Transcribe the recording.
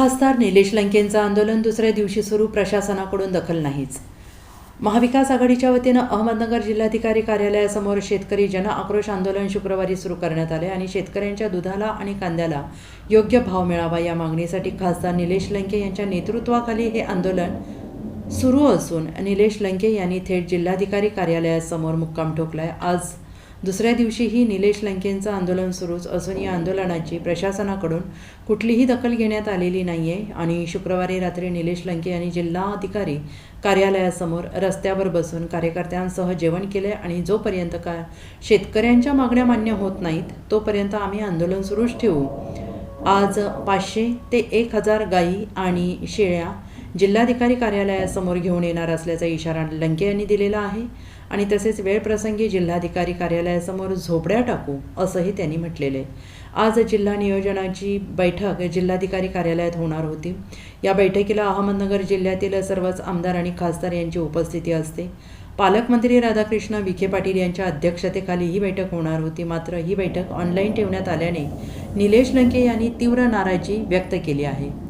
खासदार निलेश लंकेंचं आंदोलन दुसऱ्या दिवशी सुरू प्रशासनाकडून दखल नाहीच. महाविकास आघाडीच्या वतीनं अहमदनगर जिल्हाधिकारी कार्यालयासमोर शेतकरी जन आक्रोश आंदोलन शुक्रवारी सुरू करण्यात आले आणि शेतकऱ्यांच्या दुधाला आणि कांद्याला योग्य भाव मिळावा या मागणीसाठी खासदार निलेश लंके यांच्या नेतृत्वाखाली हे आंदोलन सुरू असून निलेश लंके यांनी थेट जिल्हाधिकारी कार्यालयासमोर मुक्काम ठोकलाय. आज दुसऱ्या दिवशीही निलेश लंकेंचं आंदोलन सुरूच. असून या आंदोलनाची प्रशासनाकडून कुठलीही दखल घेण्यात आलेली नाही आहे आणि शुक्रवारी रात्री निलेश लंके यांनी जिल्हाधिकारी कार्यालयासमोर रस्त्यावर बसून कार्यकर्त्यांसह जेवण केले आणि जोपर्यंत का शेतकऱ्यांच्या मागण्या मान्य होत नाहीत तोपर्यंत आम्ही आंदोलन सुरूच ठेवू. आज पाचशे ते एक हजार गायी आणि शेळ्या जिल्हाधिकारी कार्यालयासमोर घेऊन येणार असल्याचा इशारा लंके यांनी दिलेला आहे. आणि तसेच वेळप्रसंगी जिल्हाधिकारी कार्यालयासमोर झोपड्या टाकू असंही त्यांनी म्हटलेलं. आहे आज जिल्हा नियोजनाची बैठक जिल्हाधिकारी कार्यालयात होणार होती. या बैठकीला अहमदनगर जिल्ह्यातील सर्वच आमदार आणि खासदार यांची उपस्थिती असते. पालकमंत्री राधाकृष्ण विखे पाटील यांच्या अध्यक्षतेखाली ही बैठक होणार होती. मात्र ही बैठक ऑनलाईन ठेवण्यात आल्याने निलेश लंके यांनी तीव्र नाराजी व्यक्त केली आहे.